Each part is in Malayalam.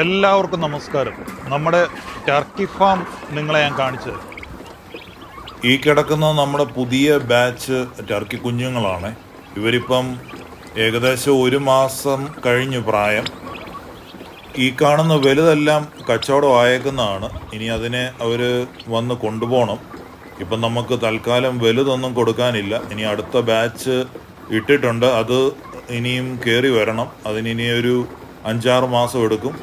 എല്ലാവർക്കും നമസ്കാരം. നമ്മുടെ ടർക്കി ഫാം നിങ്ങളെ ഞാൻ കാണിച്ചത് ഈ കിടക്കുന്ന നമ്മുടെ പുതിയ ബാച്ച് ടർക്കി കുഞ്ഞുങ്ങളാണ്. ഇവരിപ്പം ഏകദേശം ഒരു മാസം കഴിഞ്ഞു പ്രായം. ഈ കാണുന്ന വലുതെല്ലാം കച്ചവടം ആയേക്കുന്നതാണ്. ഇനി അതിനെ അവർ വന്ന് കൊണ്ടുപോകണം. ഇപ്പം നമുക്ക് തൽക്കാലം വലുതൊന്നും കൊടുക്കാനില്ല. ഇനി അടുത്ത ബാച്ച് ഇട്ടിട്ടുണ്ട്. അത് ഇനിയും കയറി വരണം. അതിനി ഒരു അഞ്ചാറ് മാസം എടുക്കും.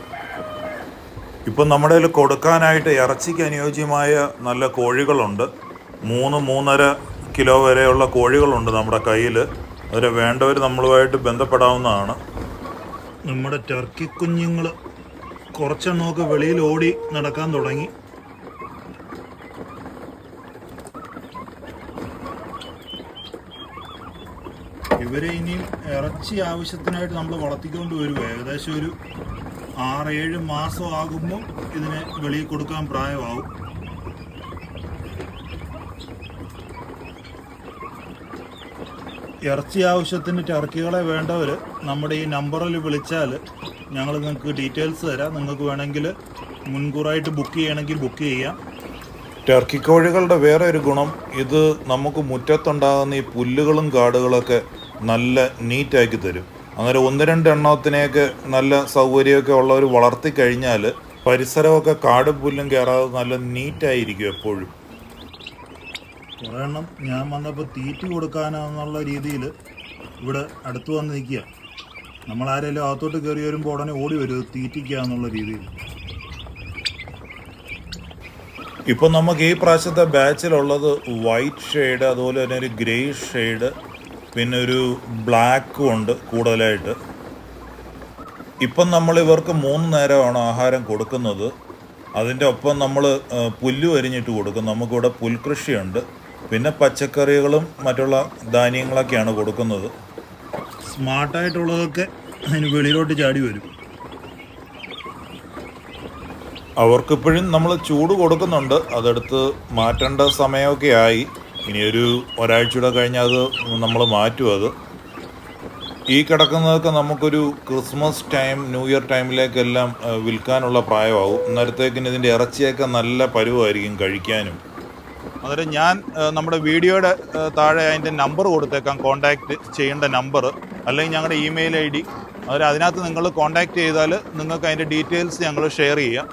ഇപ്പം നമ്മുടെ കയ്യിൽ കൊടുക്കാനായിട്ട് ഇറച്ചിക്ക് അനുയോജ്യമായ നല്ല കോഴികളുണ്ട്. മൂന്ന് മൂന്നര കിലോ വരെയുള്ള കോഴികളുണ്ട് നമ്മുടെ കയ്യിൽ. അതിൽ വേണ്ടവർ നമ്മളുമായിട്ട് ബന്ധപ്പെടാവുന്നതാണ്. നമ്മുടെ ടർക്കി കുഞ്ഞുങ്ങൾ കുറച്ചെണ്ണമൊക്കെ വെളിയിൽ ഓടി നടക്കാൻ തുടങ്ങി. ഇവരെ ഇനിയും ഇറച്ചി ആവശ്യത്തിനായിട്ട് നമ്മൾ വളർത്തിക്കൊണ്ട് വരും ഏകദേശം ഒരു ആറേഴ് മാസം ആകുമ്പോൾ ഇതിനെ വെളിയിൽ കൊടുക്കാൻ പ്രായമാവും. ഇറച്ചി ആവശ്യത്തിന് ടർക്കികളെ വേണ്ടവർ നമ്മുടെ ഈ നമ്പറിൽ വിളിച്ചാൽ ഞങ്ങൾ നിങ്ങൾക്ക് ഡീറ്റെയിൽസ് തരാം. നിങ്ങൾക്ക് വേണമെങ്കിൽ മുൻകൂറായിട്ട് ബുക്ക് ചെയ്യണമെങ്കിൽ ബുക്ക് ചെയ്യാം. ടർക്കി കോഴികളുടെ വേറെ ഒരു ഗുണം ഇത് നമുക്ക് മുറ്റത്തുണ്ടാകുന്ന ഈ പുല്ലുകളും കാടുകളൊക്കെ നല്ല നീറ്റാക്കി തരും. അങ്ങനെ ഒന്ന് രണ്ട് എണ്ണത്തിനെയൊക്കെ നല്ല സൗകര്യമൊക്കെ ഉള്ളവർ വളർത്തി കഴിഞ്ഞാൽ പരിസരമൊക്കെ കാടും പുല്ലും കയറാതെ നല്ല നീറ്റായിരിക്കും എപ്പോഴും. കുറേ എണ്ണം ഞാൻ വന്നപ്പോൾ തീറ്റ കൊടുക്കാനെന്നുള്ള രീതിയിൽ ഇവിടെ അടുത്ത് വന്ന് നിൽക്കുക. നമ്മളാരെങ്കിലും അകത്തോട്ട് കയറി വരുമ്പോൾ ഉടനെ ഓടി വരും തീറ്റിക്കുക എന്നുള്ള രീതിയിൽ. ഇപ്പം നമുക്ക് ഈ പ്രാവശ്യത്തെ ബാച്ചിലുള്ളത് വൈറ്റ് ഷെയ്ഡ് അതുപോലെ തന്നെ ഒരു ഗ്രേ ഷെയ്ഡ് പിന്നെ ഒരു ബ്ലാക്കും ഉണ്ട് കൂടുതലായിട്ട്. ഇപ്പം നമ്മൾ ഇവർക്ക് മൂന്ന് നേരമാണ് ആഹാരം കൊടുക്കുന്നത്. അതിന്റെ ഒപ്പം നമ്മൾ പുല്ല് അരിഞ്ഞിട്ട് കൊടുക്കും. നമുക്കിവിടെ പുൽകൃഷിയുണ്ട്. പിന്നെ പച്ചക്കറികളും മറ്റുള്ള ധാന്യങ്ങളൊക്കെയാണ് കൊടുക്കുന്നത്. സ്മാർട്ടായിട്ടുള്ളതൊക്കെ അതിന് വെളിയിലോട്ട് ചാടി വരും. അവർക്കിപ്പോഴും നമ്മൾ ചൂട് കൊടുക്കുന്നുണ്ട്. അതെടുത്ത് മാറ്റേണ്ട സമയമൊക്കെ ആയി. ഇനിയൊരു ഒരാഴ്ചയുടെ കഴിഞ്ഞാൽ അത് നമ്മൾ മാറ്റും അത്. ഈ കിടക്കുന്നതൊക്കെ നമുക്കൊരു ക്രിസ്മസ് ടൈം ന്യൂ ഇയർ ടൈമിലേക്കെല്ലാം വിൽക്കാനുള്ള പ്രായമാകും. അന്നേരത്തേക്കിന് ഇതിന്റെ ഇറച്ചിയൊക്കെ നല്ല പരുവായിരിക്കും കഴിക്കാനും. അന്നേരം ഞാൻ നമ്മുടെ വീഡിയോയുടെ താഴെ അതിന്റെ നമ്പർ കൊടുത്തേക്കാം. കോൺടാക്റ്റ് ചെയ്യേണ്ട നമ്പർ അല്ലെങ്കിൽ ഞങ്ങളുടെ ഇമെയിൽ ഐ ഡി. അന്നേരം അതിനകത്ത് നിങ്ങൾ കോൺടാക്റ്റ് ചെയ്താൽ നിങ്ങൾക്ക് അതിന്റെ ഡീറ്റെയിൽസ് ഞങ്ങൾ ഷെയർ ചെയ്യാം.